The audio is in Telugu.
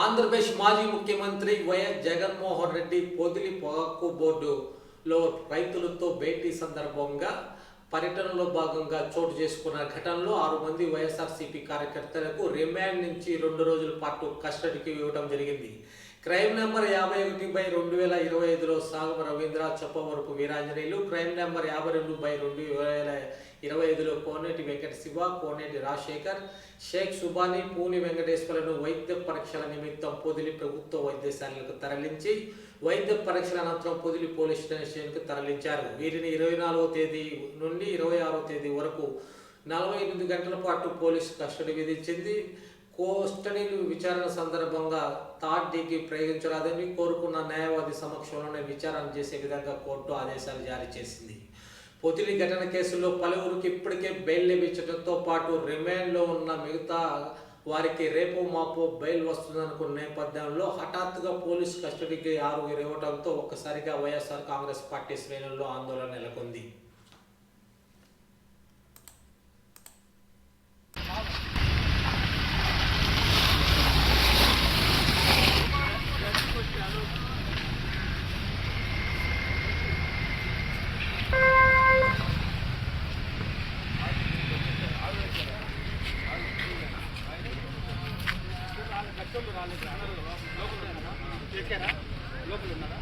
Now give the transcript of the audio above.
ఆంధ్రప్రదేశ్ మాజీ ముఖ్యమంత్రి వైఎస్ జగన్మోహన్ రెడ్డి పొదిలి పొగాకు బోర్డులో రైతులతో భేటీ సందర్భంగా పర్యటనలో భాగంగా చోటు చేసుకున్న ఘటనలో ఆరు మంది వైఎస్ఆర్సీపీ కార్యకర్తలకు రిమాండ్ నుంచి రెండు రోజుల పాటు కస్టడీకి ఇవ్వడం జరిగింది. క్రైమ్ నెంబర్ యాభై ఒకటి బై రెండు వేల ఇరవై ఐదులో సాగమ రవీంద్ర చొప్పవరపు వీరాంజనేయులు. క్రైమ్ నెంబర్ యాభై రెండు బై రెండు వేల ఇరవై ఐదులో కోనేటి వెంకట శివ కోనేటి రాజశేఖర్ షేక్ సుబాని పూని వెంకటేశ్వర్లను వైద్య పరీక్షల నిమిత్తం పొదిలి ప్రభుత్వ వైద్యశాలకు తరలించి వైద్య పరీక్షల అనంతరం పొదిలి పోలీస్ స్టేషన్కు తరలించారు. వీరిని ఇరవై నాలుగో తేదీ నుండి ఇరవై ఆరో తేదీ వరకు నలభై ఎనిమిది గంటల పాటు పోలీసు కస్టడీ విధించింది. కోస్టడీలు విచారణ సందర్భంగా థర్డ్ డిగ్రీ ప్రయోగించరాదని కోరుకున్న న్యాయవాది సమక్షంలోనే విచారణ చేసే విధంగా కోర్టు ఆదేశాలు జారీ చేసింది. పొతిలి ఘటన కేసులో పలువురికి ఇప్పటికే బెయిల్ లభించడంతో పాటు రిమాండ్లో ఉన్న మిగతా వారికి రేపు మాపు బెయిల్ వస్తుందనుకున్న నేపథ్యంలో హఠాత్తుగా పోలీస్ కస్టడీకి ఆరుగురు ఇవ్వడంతో ఒక్కసారిగా వైఎస్ఆర్ కాంగ్రెస్ పార్టీ శ్రేణుల్లో ఆందోళన నెలకొంది. లోపల ఉన్నారా?